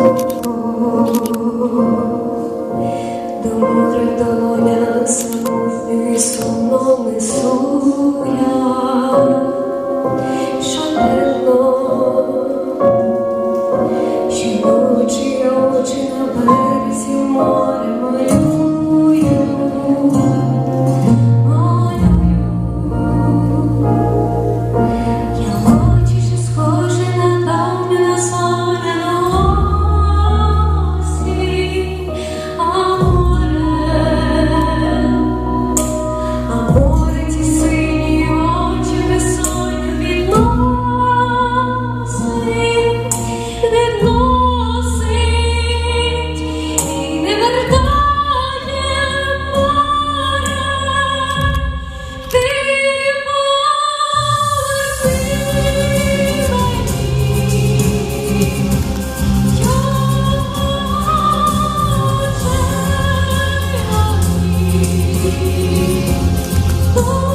До мудрих долоня самотніх істот Oh.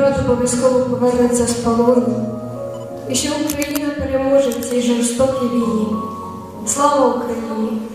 брат обов'язково повернеться з полону і що Україна переможе в цій жорстокій війні. Слава Україні!